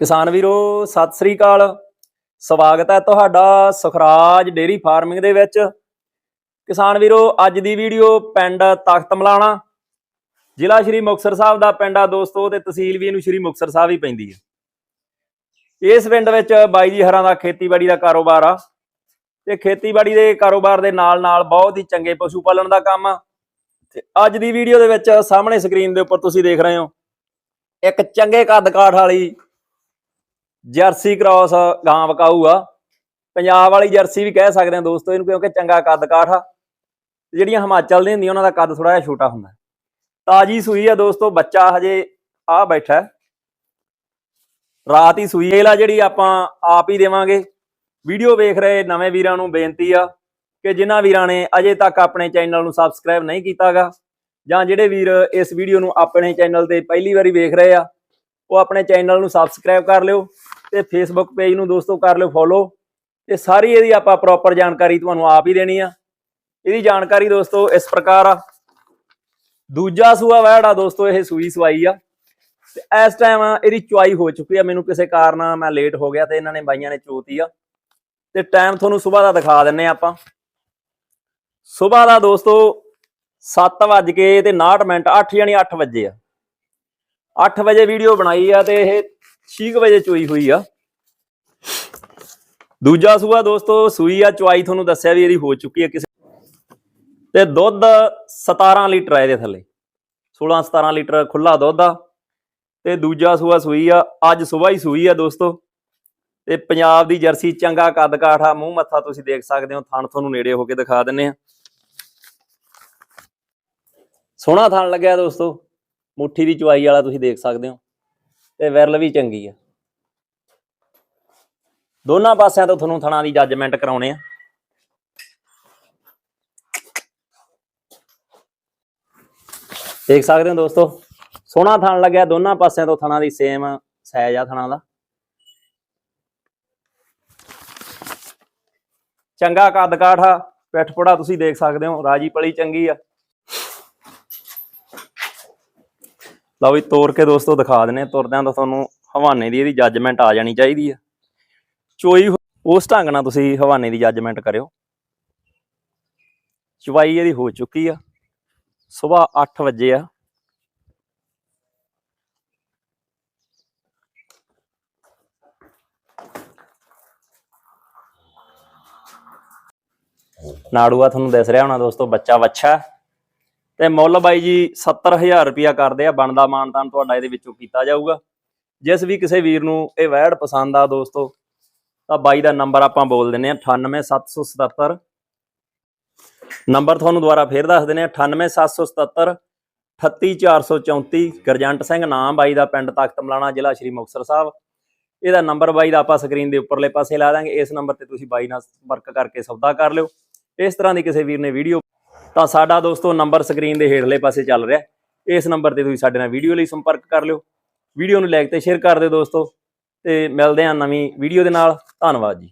ਕਿਸਾਨ ਵੀਰੋ, ਸਤਿ ਸ੍ਰੀ ਅਕਾਲ। ਸਵਾਗਤ ਹੈ ਤੁਹਾਡਾ ਸੁਖਰਾਜ ਡੇਰੀ ਫਾਰਮਿੰਗ ਦੇ ਵਿੱਚ। ਕਿਸਾਨ ਵੀਰੋ, ਅੱਜ ਦੀ ਵੀਡੀਓ ਪਿੰਡ ਤਖਤ ਮਲਾਣਾ। ਜ਼ਿਲ੍ਹਾ ਸ਼੍ਰੀ ਮੁਕਤਸਰ ਸਾਹਿਬ ਦਾ ਪਿੰਡ ਆ ਦੋਸਤੋ, ਤੇ ਤਹਿਸੀਲ ਵੀ ਇਹਨੂੰ ਸ਼੍ਰੀ ਮੁਕਤਸਰ ਸਾਹਿਬ ਹੀ ਪੈਂਦੀ ਹੈ ਇਸ ਪਿੰਡ ਵਿੱਚ ਬਾਈ ਜੀ ਹਰਾਂ ਦਾ ਖੇਤੀਬਾੜੀ ਦਾ ਕਾਰੋਬਾਰ ਆ। ਤੇ ਖੇਤੀਬਾੜੀ ਦੇ ਕਾਰੋਬਾਰ ਦੇ ਨਾਲ ਨਾਲ ਬਹੁਤ ਹੀ ਚੰਗੇ ਪਸ਼ੂ ਪਾਲਣ ਦਾ ਕੰਮ ਆ। ਤੇ ਅੱਜ ਦੀ ਵੀਡੀਓ ਦੇ ਵਿੱਚ ਸਾਹਮਣੇ ਸਕਰੀਨ ਦੇ ਉੱਪਰ ਤੁਸੀਂ ਦੇਖ ਰਹੇ ਹੋ, ਇੱਕ ਚੰਗੇ ਕੱਦ ਕਾਠ ਵਾਲੀ ਜਰਸੀ ਕ੍ਰਾਸ ਗਾਂ ਵਕਾਊ ਆ ਪੰਜਾਬ ਵਾਲੀ ਜਰਸੀ ਵੀ ਕਹਿ ਸਕਦੇ ਆ ਦੋਸਤੋ ਇਹਨੂੰ, ਕਿਉਂਕਿ ਚੰਗਾ ਕੱਦ ਕਾਠ ਆ। ਤੇ ਜਿਹੜੀਆਂ ਹਿਮਾਚਲ ਦੀਆਂ ਹੁੰਦੀਆਂ, ਉਹਨਾਂ ਦਾ ਕੱਦ ਥੋੜਾ ਜਿਹਾ ਛੋਟਾ ਹੁੰਦਾ ਤਾਜੀ ਸੂਈ ਆ ਦੋਸਤੋ, ਬੱਚਾ ਹਜੇ ਆ ਬੈਠਾ ਰਾਤ ਹੀ ਸੂਈ ਇਹਲਾ ਜਿਹੜੀ ਆਪਾਂ ਆਪ ਹੀ ਦੇਵਾਂਗੇ। ਵੀਡੀਓ ਵੇਖ ਰਹੇ ਨਵੇਂ ਵੀਰਾਂ ਨੂੰ ਬੇਨਤੀ ਆ ਕਿ ਜਿਨ੍ਹਾਂ ਵੀਰਾਂ ਨੇ ਅਜੇ ਤੱਕ ਆਪਣੇ ਚੈਨਲ ਨੂੰ ਸਬਸਕ੍ਰਾਈਬ ਨਹੀਂ ਕੀਤਾਗਾ, ਜਾਂ ਜਿਹੜੇ ਵੀਰ ਇਸ ਵੀਡੀਓ ਨੂੰ ਆਪਣੇ ਚੈਨਲ ਤੇ ਪਹਿਲੀ ਵਾਰੀ ਵੇਖ ਰਹੇ ਆ, ਉਹ ਆਪਣੇ ਚੈਨਲ ਨੂੰ ਸਬਸਕ੍ਰਾਈਬ ਕਰ ਲਿਓ। ਤੇ ਫੇਸਬੁੱਕ ਪੇਜ ਨੂੰ ਦੋਸਤੋ ਕਰ ਲਿਓ ਫੋਲੋ ਤੇ ਸਾਰੀ ਇਹਦੀ ਆਪਾਂ ਪ੍ਰੋਪਰ ਜਾਣਕਾਰੀ ਤੁਹਾਨੂੰ ਆਪ ਹੀ ਦੇਣੀ ਆ। ਇਹਦੀ ਜਾਣਕਾਰੀ ਦੋਸਤੋ ਇਸ ਪ੍ਰਕਾਰ ਆ। ਦੂਜਾ ਸੂਆ ਵੈੜ ਆ ਦੋਸਤੋ ਇਹ ਸੂਈ ਸਵਾਈ ਆ। ਤੇ ਇਸ ਟਾਈਮ ਇਹਦੀ ਚੁਆਈ ਹੋ ਚੁੱਕੀ ਆ। ਮੈਨੂੰ ਕਿਸੇ ਕਾਰਨ ਮੈਂ ਲੇਟ ਹੋ ਗਿਆ ਤੇ ਇਹਨਾਂ ਨੇ ਬਾਈਆਂ ਨੇ ਚੋਤੀ ਆ। ਤੇ ਟਾਈਮ ਤੁਹਾਨੂੰ ਸਵੇਰ ਦਾ ਦਿਖਾ ਦਿੰਨੇ ਆ ਆਪਾਂ। ਸਵੇਰ ਦਾ ਦੋਸਤੋ 7 ਵਜ ਕੇ ਤੇ 59 ਮਿੰਟ 8 ਯਾਨੀ 8 ਵਜੇ ਆ। 8 ਵਜੇ ਵੀਡੀਓ ਬਣਾਈ ਆ ਤੇ ਇਹ 6 ਵਜੇ ਚੋਈ ਹੋਈ ਆ। ਦੂਜਾ ਸੂਆ ਦੋਸਤੋ, ਸੂਈ ਆ, ਚੁਆਈ ਤੁਹਾਨੂੰ ਦੱਸਿਆ ਵੀ ਇਹਦੀ ਹੋ ਚੁੱਕੀ ਆ ਕਿਸੇ ਤੇ ਦੁੱਧ 17 ਲੀਟਰ ਆ ਇਹਦੇ ਥੱਲੇ। 16 17 ਲੀਟਰ ਖੁੱਲਾ ਦੁੱਧ ਆ। ਤੇ ਦੂਜਾ ਸੂਆ ਸੂਈ ਆ, ਅੱਜ ਸਵੇਰ ਹੀ ਸੂਈ ਆ ਦੋਸਤੋ। ਤੇ ਪੰਜਾਬ ਦੀ ਜਰਸੀ ਚੰਗਾ ਕੱਦ ਕਾਠਾ ਮੂੰਹ ਮੱਥਾ ਤੁਸੀਂ ਦੇਖ ਸਕਦੇ ਹੋ, ਥਣ ਤੁਹਾਨੂੰ ਨੇੜੇ ਹੋ ਕੇ ਦਿਖਾ ਦਿੰਨੇ ਆ। ਸੋਹਣਾ ਥਣ ਲੱਗਿਆ ਦੋਸਤੋ, ਮੁੱਠੀ ਦੀ ਚੁਆਈ ਵਾਲਾ ਤੁਸੀਂ ਦੇਖ ਸਕਦੇ ਹੋ। ਤੇ ਵਿਰਲ ਵੀ ਚੰਗੀ ਆ। ਦੋਨਾਂ ਪਾਸਿਆਂ ਤੋਂ ਤੁਹਾਨੂੰ ਥਣਾ ਦੀ ਜੱਜਮੈਂਟ ਕਰਾਉਣੇ ਆ। ਦੇਖ ਸਕਦੇ ਹੋ ਦੋਸਤੋ, ਸੋਹਣਾ ਥਣ ਲੱਗਿਆ, ਦੋਨਾਂ ਪਾਸਿਆਂ ਤੋਂ ਥਣਾ ਦੀ ਸੇਮ ਸਾਈਜ਼ ਆ ਥਣਾ ਦਾ। ਚੰਗਾ ਕੱਦ ਕਾਠਾ ਪਿੱਠ ਪੜਾ ਤੁਸੀਂ ਦੇਖ ਸਕਦੇ ਹੋ, ਰਾਜੀ ਪਲੀ ਚੰਗੀ ਆ। ਲਓ ਵੀ ਤੋੜ ਕੇ ਦੋਸਤੋ ਦਿਖਾ ਦਿੰਨੇ ਆ। ਤੁਰਦਿਆਂ ਤਾਂ ਤੁਹਾਨੂੰ ਹਵਾਨੇ ਦੀ ਇਹਦੀ ਜੱਜਮੈਂਟ ਆ ਜਾਣੀ ਚਾਹੀਦੀ ਆ। ਚੋਈ ਉਸ ਢੰਗ ਨਾਲ ਤੁਸੀਂ ਹਵਾਨੇ ਦੀ ਜੱਜਮੈਂਟ ਕਰਿਓ। ਚਵਾਈ ਇਹਦੀ ਹੋ ਚੁੱਕੀ ਆ। ਸਵੇਰ 8 ਵਜੇ ਆ। ਨਾੜੂਆ ਤੁਹਾਨੂੰ ਦਿਸ ਰਿਹਾ ਹੋਣਾ ਦੋਸਤੋ, ਬੱਚਾ ਵੱਛਾ। ਤੇ ਮੁੱਲ ਬਾਈ ਜੀ 70000 ਰੁਪਿਆ ਕਰਦੇ ਆ, ਬਣਦਾ ਮਾਨਤਾਨ ਤੁਹਾਡਾ ਇਹਦੇ ਵਿੱਚੋਂ ਕੀਤਾ ਜਾਊਗਾ। ਜਿਸ ਵੀ ਕਿਸੇ ਵੀਰ ਨੂੰ ਇਹ ਵੈੜ ਪਸੰਦ ਆ ਦੋਸਤੋ, ਤਾਂ ਬਾਈ ਦਾ ਨੰਬਰ ਆਪਾਂ ਬੋਲ ਦਿੰਨੇ ਆ 98777 ਨੰਬਰ ਤੁਹਾਨੂੰ ਦੁਬਾਰਾ ਫੇਰ ਦੱਸ ਦਿੰਨੇ ਆ 98777 38434 ਗਰਜੰਟ ਸਿੰਘ ਨਾਮ ਬਾਈ ਦਾ ਪਿੰਡ ਤਖਤ ਮਲਾਣਾ ਜ਼ਿਲ੍ਹਾ ਸ਼੍ਰੀ ਮੁਕਤਸਰ ਸਾਹਿਬ। ਇਹਦਾ ਨੰਬਰ ਬਾਈ ਦਾ ਆਪਾਂ ਸਕਰੀਨ ਦੇ ਉੱਪਰਲੇ ਪਾਸੇ ਲਾ ਦਾਂਗੇ, ਇਸ ਨੰਬਰ ਤੇ ਤੁਸੀਂ ਬਾਈ ਨਾਲ ਸੰਪਰਕ ਕਰਕੇ ਸੌਦਾ ਕਰ ਲਿਓ। ਇਸ ਤਰ੍ਹਾਂ ਦੀ ਕਿਸੇ ਵੀਰ ਨੇ ਵੀਡੀਓ ਤਾਂ ਸਾਡਾ ਦੋਸਤੋ ਨੰਬਰ ਸਕਰੀਨ ਦੇ ਹੇਠਲੇ ਪਾਸੇ ਚੱਲ ਰਿਹਾ। ਇਸ ਨੰਬਰ ਤੇ ਤੁਸੀਂ ਸਾਡੇ ਨਾਲ ਵੀਡੀਓ ਲਈ ਸੰਪਰਕ ਕਰ ਲਿਓ। ਵੀਡੀਓ ਨੂੰ ਲਾਈਕ ਤੇ ਸ਼ੇਅਰ ਕਰ ਦਿਓ ਦੋਸਤੋ। ਤੇ ਮਿਲਦੇ ਹਾਂ ਨਵੀਂ ਵੀਡੀਓ ਦੇ ਨਾਲ। ਧੰਨਵਾਦ ਜੀ।